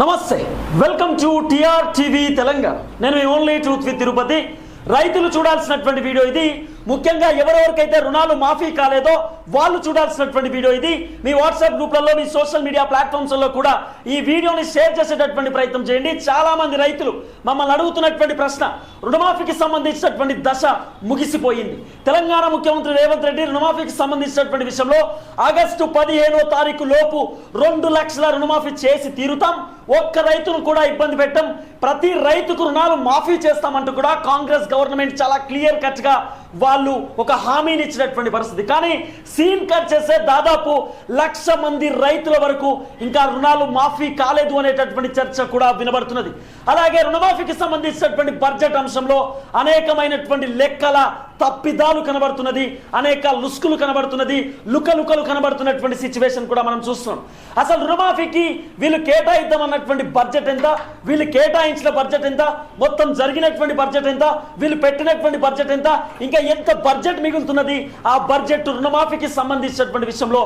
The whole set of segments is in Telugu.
నమస్తే welcome to TR TV Telangana. నేను మీ ఓన్లీ ట్రూత్ విత్ తిరుపతి. రైతులు చూడాల్సినటువంటి వీడియో ఇది. ముఖ్యంగా ఎవరెవరికైతే రుణాలు మాఫీ కాలేదో వాళ్ళు చూడాల్సినటువంటి వీడియో ఇది. మీ వాట్సాప్ గ్రూప్లలో మీ సోషల్ మీడియా ప్లాట్ఫామ్స్లో కూడా ఈ వీడియోని షేర్ చేసేటటువంటి ప్రయత్నం చేయండి. చాలా మంది రైతులు మమ్మల్ని అడుగుతున్నటువంటి ప్రశ్న రుణమాఫీకి సంబంధించినటువంటి దశ ముగిసిపోయింది. తెలంగాణ ముఖ్యమంత్రి రేవంత్ రెడ్డి రుణమాఫీకి సంబంధించినటువంటి విషయంలో ఆగస్టు పదిహేనో తారీఖు లోపు రెండు లక్షల రుణమాఫీ చేసి తీరుతాం. ఒక్క రైతును కూడా ఇబ్బంది పెట్టం. ప్రతి రైతుకు రుణాలు మాఫీ చేస్తామంటూ కూడా కాంగ్రెస్ గవర్నమెంట్ చాలా క్లియర్ కట్గా వాళ్ళు ఒక హామీని ఇచ్చినటువంటి పరిస్థితి. కానీ సీన్ కట్ చేసే దాదాపు లక్ష మంది రైతుల వరకు ఇంకా రుణాలు మాఫీ కాలేదు అనేటటువంటి చర్చ కూడా వినబడుతున్నది. అలాగే రుణమాఫీకి సంబంధించినటువంటి బడ్జెట్ అంశంలో అనేకమైనటువంటి లెక్కల తప్పిదాలు కనబడుతున్నది అనేక లుస్కులు కనబడుతున్నది లుకలుకలు కనబడుతున్నటువంటి సిచ్యువేషన్ కూడా మనం చూస్తున్నాం. అసలు రుణమాఫీకి వీళ్ళు కేటాయిద్దాం అన్నటువంటి బడ్జెట్ ఎంత? వీళ్ళు కేటాయించిన బడ్జెట్ ఎంత? మొత్తం జరిగినటువంటి బడ్జెట్ ఎంత? వీళ్ళు పెట్టినటువంటి బడ్జెట్ ఎంత? ఇంకా ఎంత బడ్జెట్ మిగులుతున్నది? ఆ బడ్జెట్ రుణమాఫీకి సంబంధించినటువంటి విషయంలో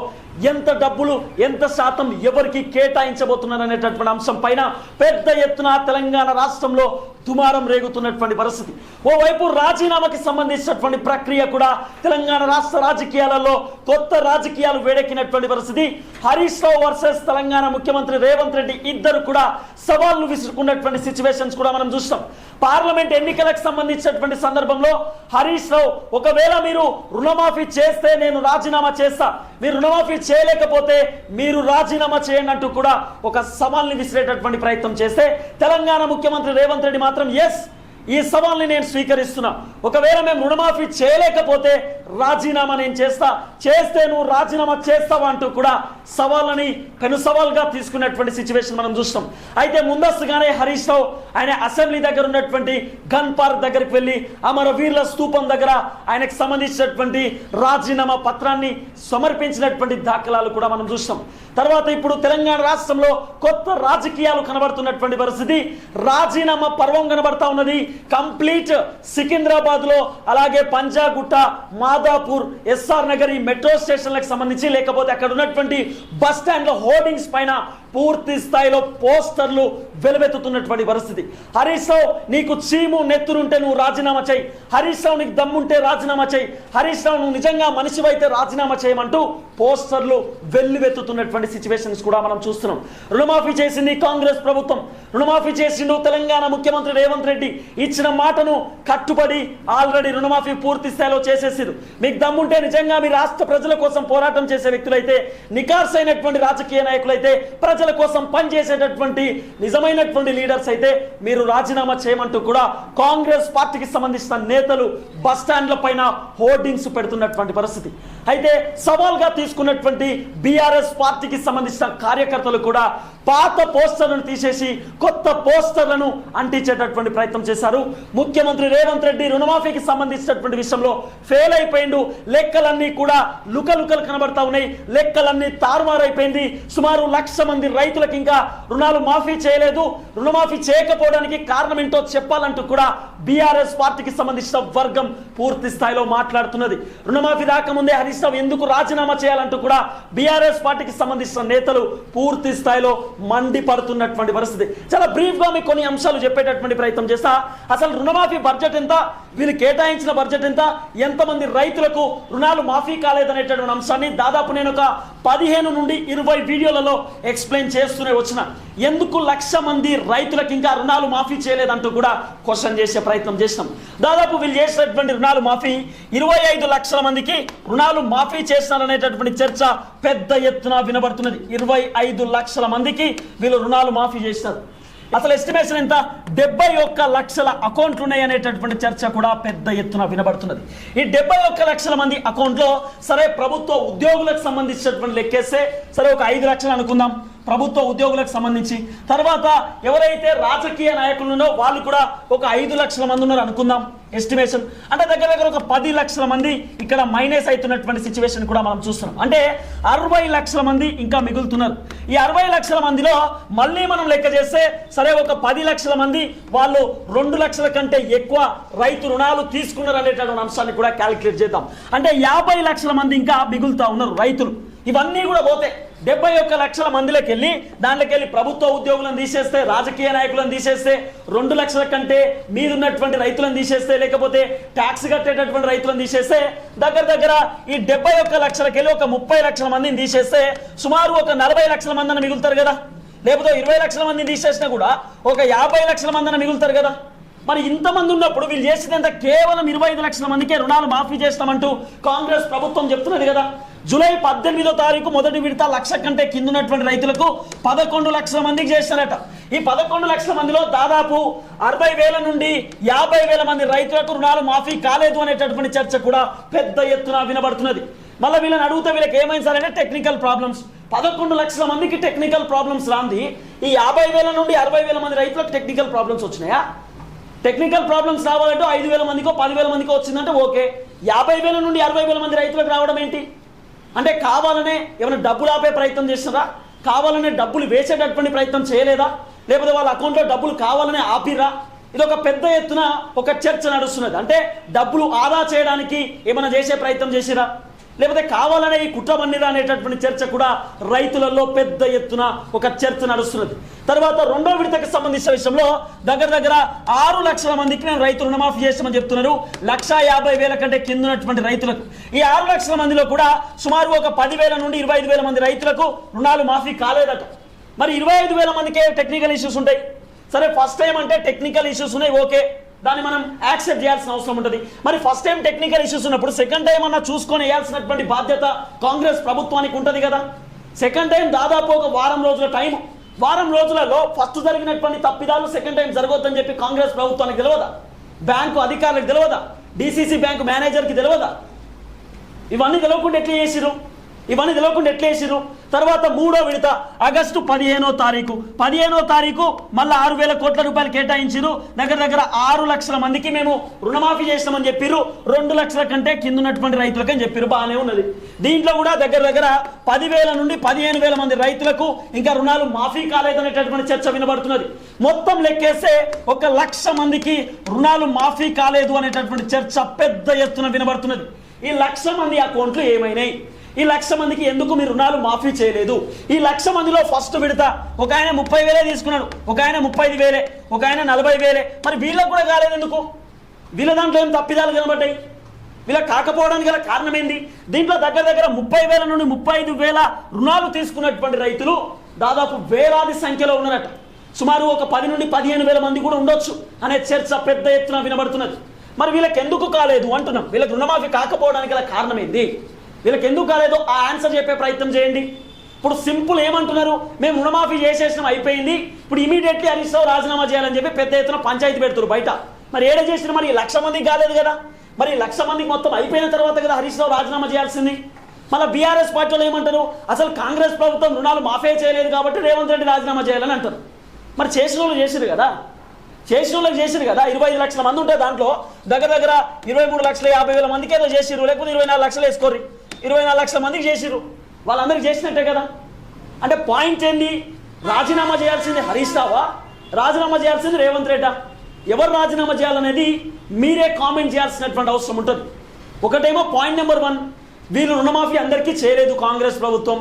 ఎంత డబ్బులు ఎంత శాతం ఎవరికి కేటాయించబోతున్నారు అనేటటువంటి అంశం పైన పెద్ద ఎత్తున తెలంగాణ రాష్ట్రంలో దుమారం రేగుతున్నటువంటి పరిస్థితి. ఓవైపు రాజీనామాకి సంబంధించినటువంటి ప్రక్రియ కూడా తెలంగాణ రాష్ట్ర రాజకీయాలలో కొత్త రాజకీయాలు వేడెక్కినటువంటి పరిస్థితి. హరీష్ రావు వర్సెస్ తెలంగాణ ముఖ్యమంత్రి రేవంత్ రెడ్డి ఇద్దరు కూడా సవాళ్ళు విసురుకున్నటువంటి సిచ్యువేషన్స్ కూడా మనం చూస్తాం. పార్లమెంట్ ఎన్నికలకు సంబంధించినటువంటి సందర్భంలో హరీష్ రావు ఒకవేళ మీరు రుణమాఫీ చేస్తే నేను రాజీనామా చేస్తా. మీరు రుణమాఫీ చేయలేకపోతే మీరు రాజీనామా చేయండి అంటూ కూడా ఒక సవాల్ని విసిరేటటువంటి ప్రయత్నం చేస్తే తెలంగాణ ముఖ్యమంత్రి రేవంత్ రెడ్డి మాత్రం ఎస్ ఈ సవాల్ని నేను స్వీకరిస్తున్నా. ఒకవేళ మేము రుణమాఫీ చేయలేకపోతే రాజీనామా నేను చేస్తా చేస్తే నువ్వు రాజీనామా చేస్తావా అంటూ కూడా సవాళ్ళని పెను సవాల్గా తీసుకున్నటువంటి సిచ్యువేషన్ మనం చూస్తాం. అయితే ముందస్తుగానే హరీష్ రావు ఆయన అసెంబ్లీ దగ్గర ఉన్నటువంటి గన్ పార్క్ దగ్గరికి వెళ్ళి అమరవీరుల స్తూపం దగ్గర ఆయనకు సంబంధించినటువంటి రాజీనామా పత్రాన్ని సమర్పించినటువంటి దాఖలాలు కూడా మనం చూస్తాం. తర్వాత ఇప్పుడు తెలంగాణ రాష్ట్రంలో కొత్త రాజకీయాలు కనబడుతున్నటువంటి పరిస్థితి. రాజీనామా పర్వం కనబడతా ఉన్నది. కంప్లీట్ సికింద్రాబాద్లో అలాగే పంజాగుట్ట మాదాపూర్ ఎస్ఆర్ నగర్ ఈ మెట్రో స్టేషన్లకు సంబంధించి లేకపోతే అక్కడ ఉన్నటువంటి బస్ స్టాండ్లో హోర్డింగ్స్ పైన పూర్తి స్థాయిలో పోస్టర్లు వెలువెత్తుతున్నటువంటి పరిస్థితి. హరీష్ రావు నీకు చీము నెత్తురుంటే నువ్వు రాజీనామా చేయి. హరీష్ రావు నీకు దమ్ముంటే రాజీనామా చేయి. హరీష్ రావు నువ్వు నిజంగా మనిషివైతే రాజీనామా చేయమంటూ పోస్టర్లు వెల్లువెత్తుతున్నటువంటి సిచ్యువేషన్స్ కూడా మనం చూస్తున్నాం. రుణమాఫీ చేసింది కాంగ్రెస్ ప్రభుత్వం. రుణమాఫీ చేసిండు తెలంగాణ ముఖ్యమంత్రి రేవంత్ రెడ్డి. ఇచ్చిన మాటను కట్టుబడి ఆల్రెడీ రుణమాఫీ పూర్తి స్థాయిలో చేసేసారు మీకు దమ్ముంటే నిజంగా మీ రాష్ట్ర ప్రజల కోసం పోరాటం చేసే వ్యక్తులైతే నికార్స్ అయినటువంటి రాజకీయ నాయకులైతే ప్రజల కోసం పనిచేసేటటువంటి నిజమైనటువంటి లీడర్స్ అయితే మీరు రాజీనామా చేయమంటూ కూడా కాంగ్రెస్ పార్టీకి సంబంధించిన నేతలు బస్ స్టాండ్ల పైన హోర్డింగ్స్ పెడుతున్నటువంటి పరిస్థితి. అయితే సవాల్గా తీసుకున్నటువంటి బీఆర్ఎస్ పార్టీకి సంబంధించిన కార్యకర్తలు కూడా పాత పోస్టర్లను తీసేసి కొత్త పోస్టర్లను అంటించేటటువంటి ప్రయత్నం చేశారు. ముఖ్యమంత్రి రేవంత్ రెడ్డి రుణమాఫీకి సంబంధించినటువంటి విషయంలో ఫెయిల్ అయిపోయిండు. లెక్కలన్నీ కూడా లుకలుకలు కనబడతా ఉన్నాయి. లెక్కలన్నీ తారుమారైపోయింది. సుమారు లక్ష మంది రైతులకు ఇంకా రుణాలు మాఫీ చేయలేదు. రుణమాఫీ చేయకపోవడానికి కారణం ఏంటో చెప్పాలంటూ కూడా బీఆర్ఎస్ పార్టీకి సంబంధించిన వర్గం పూర్తి స్థాయిలో మాట్లాడుతున్నది. రుణమాఫీ రాకముందే హరీష్ రావు ఎందుకు రాజీనామా చేయాలంటూ కూడా బీఆర్ఎస్ పార్టీకి సంబంధించిన నేతలు పూర్తి స్థాయిలో మండిపడుతున్నటువంటి పరిస్థితి. చాలా బ్రీఫ్గా మీకు కొన్ని అంశాలు చెప్పేటటువంటి ప్రయత్నం చేస్తా. అసలు రుణమాఫీ బడ్జెట్ ఎంత? వీళ్ళు కేటాయించిన బడ్జెట్ ఎంత? ఎంతమంది రైతులకు రుణాలు మాఫీ కాలేదనేటటువంటి అంశాన్ని దాదాపు నేను ఒక పదిహేను నుండి ఇరవై వీడియోలలో ఎక్స్ప్లెయిన్ చేస్తూనే వచ్చిన ఎందుకు లక్ష మంది రైతులకు ఇంకా రుణాలు మాఫీ చేయలేదంటూ కూడా క్వశ్చన్ చేసే ప్రయత్నం చేసినాం. దాదాపు వీళ్ళు చేసినటువంటి రుణాలు మాఫీ ఇరవై ఐదు లక్షల మందికి రుణాలు మాఫీ చేస్తున్నారనేటటువంటి చర్చ పెద్ద ఎత్తున వినబడుతున్నది. ఇరవై ఐదు లక్షల మందికి వీళ్ళు రుణాలు మాఫీ చేసినారు అసలు ఎస్టిమేషన్ ఎంత? డెబ్బై ఒక్క లక్షల అకౌంట్లు ఉన్నాయి అనేటటువంటి చర్చ కూడా పెద్ద ఎత్తున వినబడుతున్నది. ఈ డెబ్బై ఒక్క లక్షల మంది అకౌంట్లో సరే ప్రభుత్వ ఉద్యోగులకు సంబంధించినటువంటి లెక్కేస్తే సరే ఒక ఐదు లక్షలు అనుకుందాం. ప్రభుత్వ ఉద్యోగులకు సంబంధించి. తర్వాత ఎవరైతే రాజకీయ నాయకులు వాళ్ళు కూడా ఒక ఐదు లక్షల మంది ఉన్నారు అనుకుందాం. ఎస్టిమేషన్ అంటే దగ్గర దగ్గర ఒక పది లక్షల మంది ఇక్కడ మైనస్ అవుతున్నటువంటి సిచ్యువేషన్ కూడా మనం చూస్తున్నాం. అంటే అరవై లక్షల మంది ఇంకా మిగులుతున్నారు. ఈ అరవై లక్షల మందిలో మళ్ళీ మనం లెక్క చేస్తే సరే ఒక పది లక్షల మంది వాళ్ళు రెండు లక్షల కంటే ఎక్కువ రైతు రుణాలు తీసుకున్నారు అనేటటువంటి అంశాన్ని కూడా క్యాలిక్యులేట్ చేద్దాం. అంటే యాభై లక్షల మంది ఇంకా మిగులుతా ఉన్నారు రైతులు. ఇవన్నీ కూడా పోతే డెబ్బై ఒక్క లక్షల మందిలోకి వెళ్ళి దాంట్లోకి వెళ్ళి ప్రభుత్వ ఉద్యోగులను తీసేస్తే రాజకీయ నాయకులను తీసేస్తే రెండు లక్షల కంటే మీదున్నటువంటి రైతులను తీసేస్తే లేకపోతే ట్యాక్స్ కట్టేటటువంటి రైతులను తీసేస్తే దగ్గర దగ్గర ఈ డెబ్బై ఒక్క లక్షలకి వెళ్ళి ఒక ముప్పై లక్షల మందిని తీసేస్తే సుమారు ఒక నలభై లక్షల మందిని మిగులుతారు కదా. లేకపోతే ఇరవై లక్షల మందిని తీసేసినా కూడా ఒక యాభై లక్షల మందిని మిగులుతారు కదా. మరి ఇంతమంది ఉన్నప్పుడు వీళ్ళు చేసినంత కేవలం ఇరవై ఐదు లక్షల మందికే రుణాలు మాఫీ చేస్తామంటూ కాంగ్రెస్ ప్రభుత్వం చెప్తున్నది కదా. జూలై పద్దెనిమిదో తారీఖు మొదటి విడత లక్ష కంటే కింద ఉన్నటువంటి రైతులకు పదకొండు లక్షల మందికి చేస్తారట ఈ పదకొండు లక్షల మందిలో దాదాపు అరవై వేల నుండి యాభై వేల మంది రైతులకు రుణాలు మాఫీ కాలేదు అనేటటువంటి చర్చ కూడా పెద్ద ఎత్తున వినబడుతున్నది. మళ్ళీ వీళ్ళని అడుగుతా వీళ్ళకి ఏమైంది సార్ అంటే టెక్నికల్ ప్రాబ్లమ్స్ పదకొండు లక్షల మందికి టెక్నికల్ ప్రాబ్లమ్స్ రాంది. ఈ యాభై వేల నుండి అరవై వేల మంది రైతులకు టెక్నికల్ ప్రాబ్లమ్స్ వచ్చినాయా? టెక్నికల్ ప్రాబ్లమ్స్ రావాలంటే ఐదు వేల మందికో పదివేల మందికో వచ్చిందంటే ఓకే. యాభై వేల నుండి అరవై వేల మంది రైతులకు రావడం ఏంటి? అంటే కావాలనే ఏమైనా డబ్బులు ఆపే ప్రయత్నం చేస్తున్నారా? కావాలనే డబ్బులు వేసేటటువంటి ప్రయత్నం చేయలేదా? లేకపోతే వాళ్ళ అకౌంట్లో డబ్బులు కావాలనే ఆపిరా ఇది ఒక పెద్ద ఎత్తున ఒక చర్చ నడుస్తున్నది. అంటే డబ్బులు ఆదా చేయడానికి ఏమైనా చేసే ప్రయత్నం చేసిరా లేకపోతే కావాలనే ఈ కుట్ర పన్నిరా అనేటటువంటి చర్చ కూడా రైతులలో పెద్ద ఎత్తున ఒక చర్చ నడుస్తున్నది. తర్వాత రెండో విడతకు సంబంధించిన విషయంలో దగ్గర దగ్గర ఆరు లక్షల మందికి నేను రైతు రుణమాఫీ చేస్తామని చెప్తున్నారు. లక్ష యాభై వేల కంటే కింద ఉన్నటువంటి రైతులకు. ఈ ఆరు లక్షల మందిలో కూడా సుమారు ఒక పదివేల నుండి ఇరవై ఐదు వేల మంది రైతులకు రుణాలు మాఫీ కాలేదట. మరి ఇరవై ఐదు వేల మందికే టెక్నికల్ ఇష్యూస్ ఉంటాయి. సరే ఫస్ట్ టైం అంటే టెక్నికల్ ఇష్యూస్ ఉన్నాయి ఓకే. దాన్ని మనం యాక్సెప్ట్ చేయాల్సిన అవసరం ఉంటుంది. మరి ఫస్ట్ టైం టెక్నికల్ ఇష్యూస్ ఉన్నప్పుడు సెకండ్ టైం అన్న చూసుకొని వేయాల్సినటువంటి బాధ్యత కాంగ్రెస్ ప్రభుత్వానికి ఉంటుంది కదా. సెకండ్ టైం దాదాపు ఒక వారం రోజుల టైం వారం రోజులలో ఫస్ట్ జరిగినటువంటి తప్పిదాలు సెకండ్ టైం జరగొద్దని చెప్పి కాంగ్రెస్ ప్రభుత్వానికి తెలియదా బ్యాంకు అధికారులకు తెలియదా డిసిసి బ్యాంకు మేనేజర్కి తెలియదా ఇవన్నీ తెలియకుండా ఎట్లా చేసిరు ఇవన్నీ తెలియకుండా ఎట్లా తర్వాత మూడో విడత ఆగస్టు పదిహేనో తారీఖు. పదిహేనో తారీఖు మళ్ళీ ఆరు వేల కోట్ల రూపాయలు కేటాయించిరు దగ్గర దగ్గర ఆరు లక్షల మందికి మేము రుణమాఫీ చేస్తామని చెప్పిర్రు. రెండు లక్షల కంటే కింద ఉన్నటువంటి రైతులకు అని బాగానే ఉన్నది. దీంట్లో కూడా దగ్గర దగ్గర పదివేల నుండి పదిహేను వేల మంది రైతులకు ఇంకా రుణాలు మాఫీ కాలేదనేటటువంటి చర్చ వినబడుతున్నది. మొత్తం లెక్కేస్తే ఒక లక్ష మందికి రుణాలు మాఫీ కాలేదు అనేటటువంటి చర్చ పెద్ద ఎత్తున వినబడుతున్నది. ఈ లక్ష మంది అకౌంట్లు ఏమైనాయి? ఈ లక్ష మందికి ఎందుకు మీ రుణాలు మాఫీ చేయలేదు? ఈ లక్ష మందిలో ఫస్ట్ విడత ఒక ఆయన ముప్పై వేలే తీసుకున్నాడు. ఒక ఆయన ముప్పై ఐదు వేలే ఒక ఆయన నలభై వేలే. మరి వీళ్ళకు కూడా కాలేదు ఎందుకు? వీళ్ళ దాంట్లో ఏం తప్పిదాలు కనబడ్డాయి? వీళ్ళకి కాకపోవడానికి గల కారణం ఏంది దీంట్లో దగ్గర దగ్గర ముప్పై వేల నుండి ముప్పై ఐదు వేల రుణాలు తీసుకున్నటువంటి రైతులు దాదాపు వేలాది సంఖ్యలో ఉన్నారట. సుమారు ఒక పది నుండి పదిహేను వేల మంది కూడా ఉండొచ్చు అనే చర్చ పెద్ద ఎత్తున వినబడుతున్నది. మరి వీళ్ళకి ఎందుకు కాలేదు అంటున్నాం. వీళ్ళకి రుణమాఫీ కాకపోవడానికి గల కారణం ఏంది వీళ్ళకి ఎందుకు కాలేదో ఆ ఆన్సర్ చెప్పే ప్రయత్నం చేయండి. ఇప్పుడు సింపుల్ ఏమంటున్నారు? మేము రుణమాఫీ చేసేసినాం అయిపోయింది. ఇప్పుడు ఇమీడియట్లీ హరీష్ రావు రాజీనామా చేయాలని చెప్పి పెద్ద ఎత్తున పంచాయతీ పెడుతున్నారు బయట. మరి ఏడ చేసిన మరి లక్ష మందికి కాలేదు కదా. మరి లక్ష మందికి మొత్తం అయిపోయిన తర్వాత కదా హరీష్ రావు రాజీనామా చేయాల్సింది. మళ్ళీ బీఆర్ఎస్ పార్టీలో ఏమంటారు? అసలు కాంగ్రెస్ ప్రభుత్వం రుణాలు మాఫీ చేయలేదు కాబట్టి రేవంత్ రెడ్డి రాజీనామా చేయాలని అంటారు. మరి చేసిన వాళ్ళు చేసిరు కదా. చేసిన వాళ్ళకి చేసిరు కదా. ఇరవై ఐదు లక్షల మంది ఉంటే దాంట్లో దగ్గర దగ్గర ఇరవై మూడు లక్షల యాభై వేల మందికి ఏదో చేసిరు లేకపోతే ఇరవై నాలుగు లక్షలు వేసుకోరు ఇరవై నాలుగు లక్షల మందికి చేసిరు వాళ్ళందరికీ చేసినట్టే కదా. అంటే పాయింట్ ఏంది? రాజీనామా చేయాల్సింది హరీష్ రావా? రాజీనామా చేయాల్సింది రేవంత్ రెడ్డా. ఎవరు రాజీనామా చేయాలనేది మీరే కామెంట్ చేయాల్సినటువంటి అవసరం ఉంటుంది. ఒకటేమో పాయింట్ నెంబర్ వన్ వీళ్ళు రుణమాఫీ అందరికీ చేయలేదు కాంగ్రెస్ ప్రభుత్వం.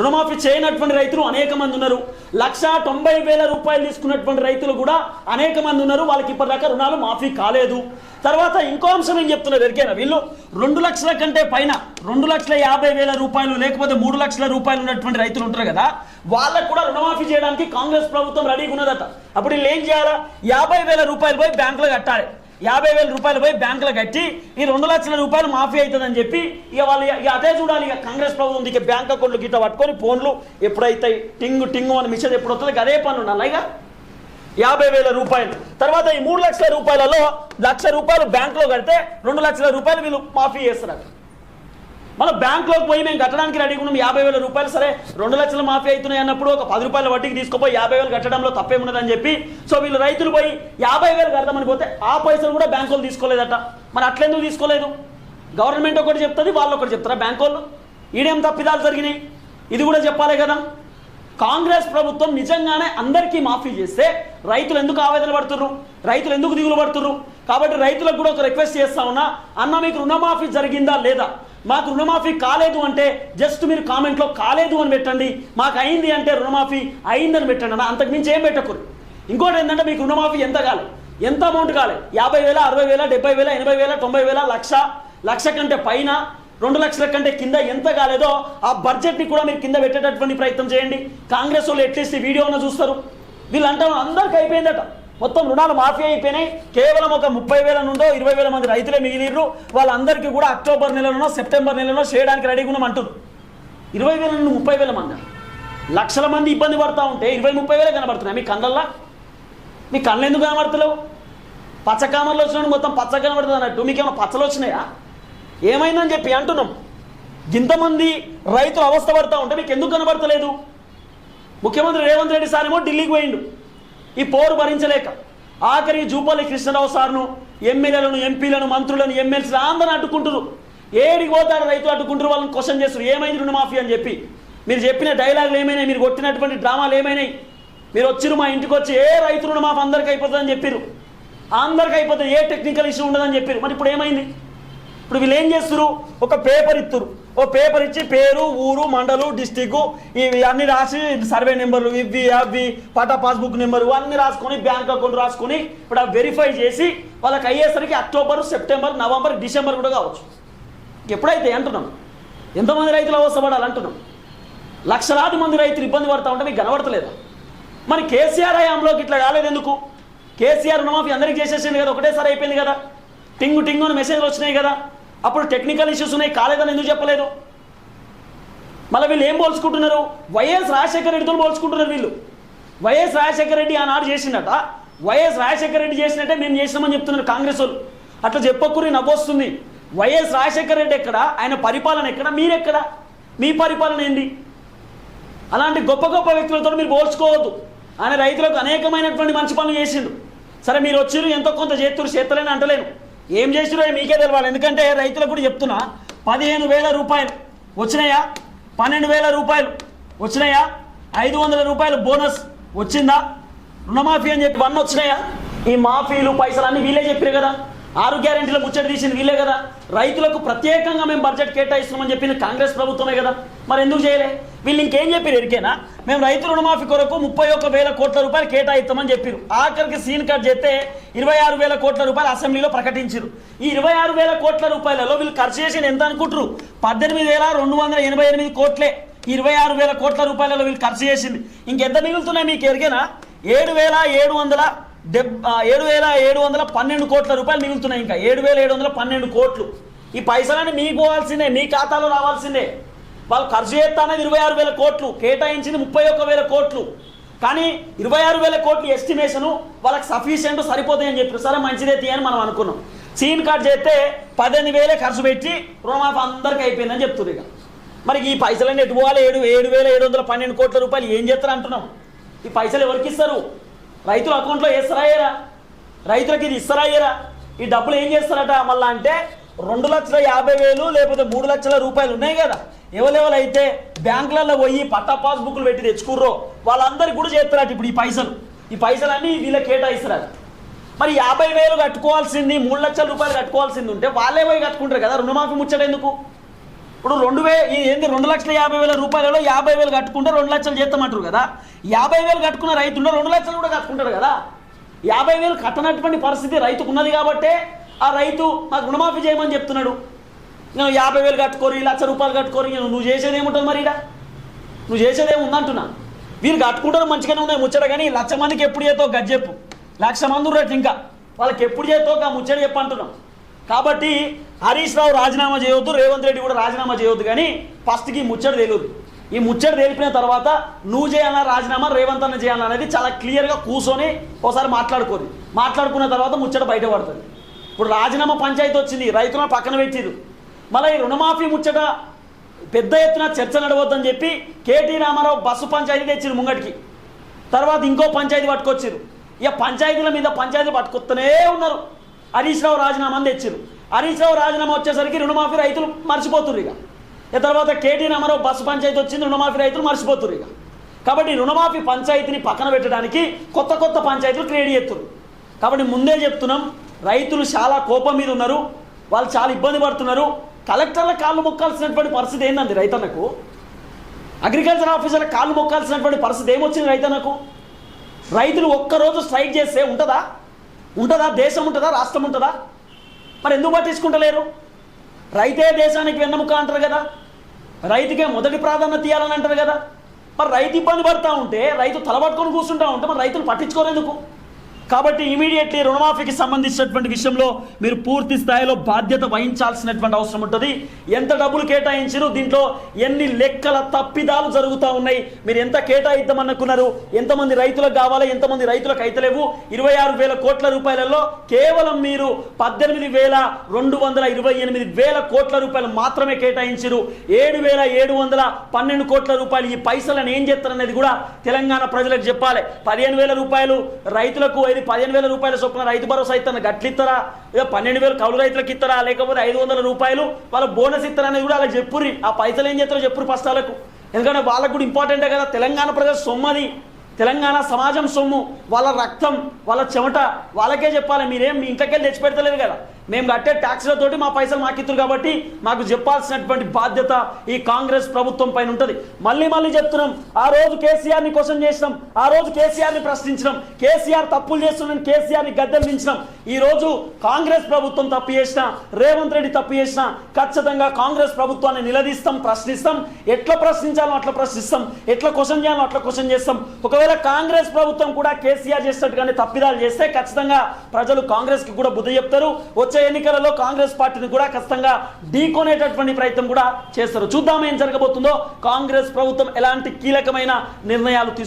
రుణమాఫీ చేయనటువంటి రైతులు అనేక మంది ఉన్నారు. లక్ష తొంభై వేల రూపాయలు తీసుకున్నటువంటి రైతులు కూడా అనేక మంది ఉన్నారు. వాళ్ళకి ఇప్పటిదాకా రుణాలు మాఫీ కాలేదు. తర్వాత ఇంకో అంశం ఏం చెప్తున్నారు ఎరికైనా వీళ్ళు రెండు లక్షల కంటే పైన రెండు లక్షల యాభై వేల రూపాయలు లేకపోతే మూడు లక్షల రూపాయలు ఉన్నటువంటి రైతులు ఉంటారు కదా వాళ్ళకు కూడా రుణమాఫీ చేయడానికి కాంగ్రెస్ ప్రభుత్వం రెడీగా ఉన్నదట. అప్పుడు వీళ్ళు ఏం చేయాలా? యాభై వేల రూపాయలు పోయి బ్యాంకులో కట్టాలి. యాభై వేల రూపాయలు పోయి బ్యాంకులో కట్టి ఈ రెండు లక్షల రూపాయలు మాఫీ అవుతుందని చెప్పి ఇక వాళ్ళు ఇక అదే చూడాలి ఇక కాంగ్రెస్ ప్రభుత్వం ఇక బ్యాంక్ అకౌంట్లు గిట్ట పట్టుకొని ఫోన్లు ఎప్పుడైతే టింగు టింగు అని మిషన్ ఎప్పుడు వస్తుంది అదే పనులు ఉండాలి ఇక యాభై వేల రూపాయలు. తర్వాత ఈ మూడు లక్షల రూపాయలలో లక్ష రూపాయలు బ్యాంకులో కడితే రెండు లక్షల రూపాయలు వీళ్ళు మాఫీ చేస్తున్నారు. మళ్ళీ బ్యాంకులోకి పోయి మేము కట్టడానికి రెడీ ఉన్నాం. యాభై వేల రూపాయలు సరే రెండు లక్షలు మాఫీ అవుతున్నాయి అన్నప్పుడు ఒక పది రూపాయల వడ్డీకి తీసుకుపోయి యాభై వేలు కట్టడంలో తప్పేమున్నదని చెప్పి సో వీళ్ళు రైతులు పోయి యాభై వేలు కడతామని పోతే ఆ పైసలు కూడా బ్యాంకు వాళ్ళు తీసుకోలేదట. మరి అట్లెందుకు తీసుకోలేదు? గవర్నమెంట్ ఒకటి చెప్తుంది వాళ్ళు ఒకటి చెప్తారా బ్యాంకు వాళ్ళు? ఈడేం తప్పిదాలు జరిగినాయి? ఇది కూడా చెప్పాలి కదా. కాంగ్రెస్ ప్రభుత్వం నిజంగానే అందరికీ మాఫీ చేస్తే రైతులు ఎందుకు ఆవేదన పడుతుర్రు? రైతులు ఎందుకు దిగులు పడుతుర్రు? కాబట్టి రైతులకు కూడా ఒక రిక్వెస్ట్ చేస్తా ఉన్నా అన్న మీకు రుణమాఫీ జరిగిందా లేదా? మాకు రుణమాఫీ కాలేదు అంటే జస్ట్ మీరు కామెంట్లో కాలేదు అని పెట్టండి. మాకు అయింది అంటే రుణమాఫీ అయిందని పెట్టండి అన్న. అంతకుమించి ఏం పెట్టకూడదు. ఇంకోటి ఏంటంటే మీకు రుణమాఫీ ఎంత కాలే? ఎంత అమౌంట్ కాలే? యాభై వేల అరవై వేల డెబ్బై వేల ఎనభై వేల తొంభై వేల లక్ష లక్ష కంటే పైన రెండు లక్షల కంటే కింద ఎంత కాలేదో ఆ బడ్జెట్ని కూడా మీరు కింద పెట్టేటటువంటి ప్రయత్నం చేయండి. కాంగ్రెస్ వాళ్ళు ఎట్లీస్ట్ వీడియో ఉన్న చూస్తారు. వీళ్ళు అందరికీ అందరికి అయిపోయిందట. మొత్తం రుణాలు మాఫీ అయిపోయినాయి. కేవలం ఒక ముప్పై వేల నుండో ఇరవై వేల మంది రైతులే మిగిలిర్రు. వాళ్ళందరికీ కూడా అక్టోబర్ నెలలోనో సెప్టెంబర్ నెలలో చేయడానికి రెడీగా ఉన్నాం అంటున్నారు ఇరవై వేల నుండి ముప్పై వేల మంది లక్షల మంది ఇబ్బంది పడతా ఉంటే ఇరవై ముప్పై వేలే కనబడుతున్నాయి. మీ కళ్ళల్లా? మీ కళ్ళు ఎందుకు కనబడతలేవు? పచ్చకామర్లు వచ్చినప్పుడు మొత్తం పచ్చ కనబడుతుంది అన్నట్టు. మీకేమైనా పచ్చలు వచ్చినాయా? ఏమైందని చెప్పి అంటున్నాం. ఇంతమంది రైతులు అవస్థ పడతా ఉంటే మీకు ఎందుకు కనబడతలేదు? ముఖ్యమంత్రి రేవంత్ రెడ్డి సార్ ఏమో ఢిల్లీకి పోయిండు. ఈ పోరు భరించలేక ఆఖరి జూపల్లి కృష్ణరావు సార్ను ఎమ్మెల్యేలను ఎంపీలను మంత్రులను ఎమ్మెల్సీలు అందరూ అడ్డుకుంటున్నారు ఏడికి పోతారు రైతులు అడ్డుకుంటారు వాళ్ళని క్వశ్చన్ చేస్తారు ఏమైంది రుణమాఫీ అని చెప్పి. మీరు చెప్పిన డైలాగులు ఏమైనాయి? మీరు కొట్టినటువంటి డ్రామాలు ఏమైనాయి? మీరు వచ్చిరు మా ఇంటికి వచ్చి ఏ రైతు రుణమాఫీ అందరికి అయిపోతుందని చెప్పారు అందరికి అయిపోతుంది ఏ టెక్నికల్ ఇష్యూ ఉండదని చెప్పారు మరి ఇప్పుడు ఏమైంది? ఇప్పుడు వీళ్ళు ఏం చేస్తారు ఒక పేపర్ ఇస్తారు ఓ పేపర్ ఇచ్చి పేరు ఊరు మండలు డిస్టిక్ ఇవి అన్ని రాసి సర్వే నెంబర్లు ఇవి అవి పటా పాస్బుక్ నెంబరు అన్ని రాసుకొని బ్యాంక్ అకౌంట్ రాసుకొని ఇప్పుడు వెరిఫై చేసి వాళ్ళకి అయ్యేసరికి అక్టోబర్ సెప్టెంబర్ నవంబర్ డిసెంబర్ కూడా కావచ్చు. ఎప్పుడైతే అంటున్నాం? ఎంతమంది రైతులు అవసరపడాలి అంటున్నాం? లక్షలాది మంది రైతులు ఇబ్బంది పడతా ఉంటే మీకు కనబడతలేదా? మరి కేసీఆర్ హయాంలోకి ఇట్లా కాలేదు ఎందుకు? కేసీఆర్ రుణమాఫీ అందరికీ చేసేసింది కదా ఒకటేసారి అయిపోయింది కదా. టింగు టింగు అని మెసేజ్లు వచ్చినాయి కదా. అప్పుడు టెక్నికల్ ఇష్యూస్ ఉన్నాయి కాలేదని ఎందుకు చెప్పలేదు? మళ్ళీ వీళ్ళు ఏం పోల్చుకుంటున్నారు? వైఎస్ రాజశేఖర రెడ్డితో పోల్చుకుంటున్నారు వీళ్ళు. వైఎస్ రాజశేఖర రెడ్డి ఆనాడు చేసిందట వైఎస్ రాజశేఖర రెడ్డి చేసినట్టే మేము చేసినామని చెప్తున్నారు కాంగ్రెస్ వాళ్ళు. అట్లా చెప్పకురి నవ్వొస్తుంది. వైఎస్ రాజశేఖర రెడ్డి ఎక్కడ? ఆయన పరిపాలన ఎక్కడ? మీరెక్కడ? మీ పరిపాలన ఏంది? అలాంటి గొప్ప గొప్ప వ్యక్తులతో మీరు పోల్చుకోవద్దు. ఆయన రైతులకు అనేకమైనటువంటి మంచి పనులు చేసిండు. సరే మీరు వచ్చిరు ఎంతో కొంత చేతురు చేతలేని అంటలేను. ఏం చేసిరో మీకే తెలవాలి. ఎందుకంటే రైతులకు కూడా చెప్తున్నా పదిహేను వేల రూపాయలు వచ్చినాయా? పన్నెండు వేల రూపాయలు వచ్చినాయా? ఐదు వందల రూపాయలు బోనస్ వచ్చిందా? రుణమాఫీ అని చెప్పి వన్ వచ్చినాయా? ఈ మాఫీలు పైసలు అన్నీ వీళ్ళే చెప్పారు కదా. ఆరు గ్యారెంటీల ముచ్చట తీసింది వీళ్ళే కదా. రైతులకు ప్రత్యేకంగా మేము బడ్జెట్ కేటాయిస్తున్నామని చెప్పింది కాంగ్రెస్ ప్రభుత్వమే కదా. మరి ఎందుకు చేయలే? వీళ్ళు ఇంకేం చెప్పారు ఎరికేనా? మేము రైతు రుణమాఫీ కొరకు ముప్పై ఒక్క వేల కోట్ల రూపాయలు కేటాయిస్తామని చెప్పారు ఆఖరికి సీన్ కట్ చేస్తే ఇరవై ఆరు వేల కోట్ల రూపాయలు అసెంబ్లీలో ప్రకటించారు ఈ ఇరవై ఆరు వేల కోట్ల రూపాయలలో వీళ్ళు ఖర్చు చేసిన ఎంత అనుకుంటారు పద్దెనిమిది వేల రెండు వందల ఎనభై ఎనిమిది కోట్లే. ఇరవై ఆరు వేల కోట్ల రూపాయలలో వీళ్ళు ఖర్చు చేసింది. ఇంకెంత మిగులుతున్నాయి మీకు ఎరికేనా? ఏడు వేల ఏడు వందల డెబ్ ఏడు వేల ఏడు వందల పన్నెండు కోట్ల రూపాయలు మిగులుతున్నాయి ఇంకా. ఏడు వేల ఏడు వందల పన్నెండు కోట్లు. ఈ పైసలన్నీ మీకు పోవాల్సిందే మీ ఖాతాలో రావాల్సిందే. వాళ్ళు ఖర్చు చేస్తానది ఇరవై ఆరు వేల కోట్లు కేటాయించింది ముప్పై ఒక్క వేల కోట్లు. కానీ ఇరవై ఆరు వేల కోట్లు ఎస్టిమేషను వాళ్ళకి సఫిషియెంట్ సరిపోతాయని చెప్పారు. సరే మంచిదే తీయని మనం అనుకున్నాం. సీన్ కార్డ్ చేస్తే పద్దెనిమిది వేలే ఖర్చు పెట్టి రుణమాఫీ అందరికీ అయిపోయిందని చెప్తున్నారు ఇక. మరి ఈ పైసలన్నీ ఎటు పోవాలి? ఏడు ఏడు వేల ఏడు వందల పన్నెండు కోట్ల రూపాయలు ఏం చేస్తారు అంటున్నాం? ఈ పైసలు ఎవరికి ఇస్తారు? రైతుల అకౌంట్లో వేస్తారా రైతులకి ఇది ఇస్తారా ఈ డబ్బులు ఏం చేస్తారట మళ్ళా అంటే రెండు లక్షల యాభై వేలు లేకపోతే మూడు లక్షల రూపాయలు ఉన్నాయి కదా. ఎవరెవరు అయితే బ్యాంకులలో పోయి పట్టా పాస్బుక్లు పెట్టి తెచ్చుకుర్రో వాళ్ళందరికీ కూడా చేస్తారట ఇప్పుడు ఈ పైసలు. ఈ పైసలన్నీ వీళ్ళకి కేటాయిస్తారట. మరి యాభై వేలు కట్టుకోవాల్సింది మూడు లక్షల రూపాయలు కట్టుకోవాల్సింది ఉంటే వాళ్ళే పోయి కట్టుకుంటారు కదా రుణమాఫీ ముచ్చట ఎందుకు? ఇప్పుడు రెండు వే ఏంది రెండు లక్షల యాభై వేల రూపాయలలో యాభై వేలు కట్టుకుంటే రెండు లక్షలు చేస్తామంటారు కదా. యాభై వేలు కట్టుకున్న రైతు రెండు లక్షలు కూడా కట్టుకుంటారు కదా. యాభై వేలు కట్టనటువంటి పరిస్థితి రైతుకు ఉన్నది కాబట్టే ఆ రైతు నాకు రుణమాఫీ చేయమని చెప్తున్నాడు. నేను యాభై వేలు కట్టుకోరు లక్ష రూపాయలు కట్టుకోరు నువ్వు చేసేది ఏముంటుంది మరి ఇడా నువ్వు చేసేది ఏముందంటున్నా వీరు కట్టుకుంటారు మంచిగానే ఉన్నాయి ముచ్చట కానీ లక్ష మందికి ఎప్పుడు చేతో గజ్జెప్పు. చెప్పు లక్ష మంది ఇంకా. వాళ్ళకి ఎప్పుడు చేతో ఆ ముచ్చట చెప్పు అంటున్నాం. కాబట్టి హరీష్ రావు రాజీనామా చేయవద్దు రేవంత్ రెడ్డి కూడా రాజీనామా చేయవద్దు కానీ ఫస్ట్కి ముచ్చట తెలియదు ఈ ముచ్చట తెలిపిన తర్వాత నువ్వు చేయాలన్నా రాజీనామా రేవంత్ అన్న చేయాలన్నా అనేది చాలా క్లియర్గా కూర్చొని ఒకసారి మాట్లాడుకోరు మాట్లాడుకున్న తర్వాత ముచ్చట బయటపడుతుంది ఇప్పుడు రాజీనామా పంచాయతీ వచ్చింది రైతులను పక్కన పెట్టిరు. మళ్ళీ ఈ రుణమాఫీ ముచ్చట పెద్ద ఎత్తున చర్చ నడవద్దని చెప్పి కేటీ రామారావు బస్సు పంచాయతీ తెచ్చిరు ముంగటికి. తర్వాత ఇంకో పంచాయతీ పట్టుకొచ్చారు. ఇక పంచాయతీల మీద పంచాయతీలు పట్టుకొస్తూనే ఉన్నారు. హరీష్ రావు రాజీనామా అని తెచ్చారు హరీష్ రావు రాజీనామా వచ్చేసరికి రుణమాఫీ రైతులు మర్చిపోతున్నారు ఇక. ఇక తర్వాత కేటీ రామారావు బస్సు పంచాయతీ వచ్చింది రుణమాఫీ రైతులు మర్చిపోతున్నారు ఇక. కాబట్టి రుణమాఫీ పంచాయతీని పక్కన పెట్టడానికి కొత్త కొత్త పంచాయతీలు క్రియేట్ చేస్తున్నారు కాబట్టి ముందే చెప్తున్నాం రైతులు చాలా కోపం మీద ఉన్నారు వాళ్ళు చాలా ఇబ్బంది పడుతున్నారు. కలెక్టర్ల కాళ్ళు మొక్కాల్సినటువంటి పరిస్థితి ఏందండి రైతన్నకు? అగ్రికల్చర్ ఆఫీసర్ల కాళ్ళు మొక్కాల్సినటువంటి పరిస్థితి ఏమొచ్చింది రైతన్నకు? రైతులు ఒక్కరోజు స్ట్రైక్ చేస్తే ఉంటుందా? ఉంటుందా? దేశం ఉంటుందా? రాష్ట్రం ఉంటుందా? మరి ఎందుకు పట్టించుకుంటలేరు? రైతే దేశానికి వెన్నెముక అంటారు కదా. రైతుకే మొదటి ప్రాధాన్యత ఇవ్వాలని అంటారు కదా. మరి రైతు ఇబ్బంది పడతా ఉంటే రైతు తలబట్టుకొని కూర్చుంటా ఉంటే మరి రైతులు పట్టించుకోరేందుకు కాబట్టి ఇమీడియట్లీ రుణమాఫీకి సంబంధించినటువంటి విషయంలో మీరు పూర్తి స్థాయిలో బాధ్యత వహించాల్సినటువంటి అవసరం ఉంటుంది. ఎంత డబ్బులు కేటాయించారు దీంట్లో ఎన్ని లెక్కల తప్పిదాలు జరుగుతూ ఉన్నాయి మీరు ఎంత కేటాయిద్దామనుకున్నారు ఎంతమంది రైతులకు కావాలి ఎంతమంది రైతులకు అయితలేవు ఇరవై ఆరు వేల కోట్ల రూపాయలలో కేవలం మీరు పద్దెనిమిది వేల రెండు వందల ఇరవై ఎనిమిది వేల కోట్ల రూపాయలు మాత్రమే కేటాయించారు. ఏడు వేల ఏడు వందల పన్నెండు కోట్ల రూపాయలు ఈ పైసలను ఏం చేస్తారనేది కూడా తెలంగాణ ప్రజలకు చెప్పాలి. పదిహేను వేల రూపాయలు రైతులకు ఇది పదిహేను వేల రూపాయల చొప్పున రైతు భరోసా ఇస్తాను గట్లు ఇస్తారా ఇక పన్నెండు వేలు కౌలు రైతులకు ఇస్తారా లేకపోతే ఐదు వందల రూపాయలు వాళ్ళ బోనస్ ఇస్తారనేది కూడా అలా చెప్పుర్రి. ఆ పైసలు ఏం చేస్తారో చెప్పురు ఫస్ట్ వాళ్ళకు. ఎందుకంటే వాళ్ళకు కూడా ఇంపార్టెంటే కదా తెలంగాణ ప్రజల సొమ్మది. తెలంగాణ సమాజం సొమ్ము. వాళ్ళ రక్తం వాళ్ళ చెమట వాళ్ళకే చెప్పాలి. మీరేం మీ ఇంట్లోకెళ్ళి తెచ్చిపెడతలేదు కదా. మేము కట్టే ట్యాక్స్లతోటి మా పైసలు మాకిత్తురు కాబట్టి మాకు చెప్పాల్సినటువంటి బాధ్యత ఈ కాంగ్రెస్ ప్రభుత్వం పైన ఉంటుంది. మళ్ళీ మళ్ళీ చెప్తున్నాం ఆ రోజు కేసీఆర్ని క్వశ్చన్ చేసినాం ఆ రోజు కేసీఆర్ని ప్రశ్నించినాం కేసీఆర్ తప్పులు చేస్తున్నాను కేసీఆర్ని గద్దెదించినాం. ఈ రోజు కాంగ్రెస్ ప్రభుత్వం తప్పు చేసినా రేవంత్ రెడ్డి తప్పు చేసినా ఖచ్చితంగా కాంగ్రెస్ ప్రభుత్వాన్ని నిలదీస్తాం ప్రశ్నిస్తాం. ఎట్లా ప్రశ్నించాలో అట్లా ప్రశ్నిస్తాం. ఎట్లా క్వశ్చన్ చేయాలో అట్లా క్వశ్చన్ చేస్తాం. ఒకవేళ కాంగ్రెస్ ప్రభుత్వం కూడా కేసీఆర్ చేసినట్టుగానే తప్పిదాలు చేస్తే ఖచ్చితంగా ప్రజలు కాంగ్రెస్కి కూడా బుద్ధి చెప్తారు. వచ్చే ఎన్నికలలో కాంగ్రెస్ పార్టీని కూడా ఖచ్చితంగా ఢీకొనేటటువంటి ప్రయత్నం కూడా చేస్తారు. చూద్దాం ఏం జరగబోతుందో. కాంగ్రెస్ ప్రభుత్వం ఎలాంటి కీలకమైన నిర్ణయాలు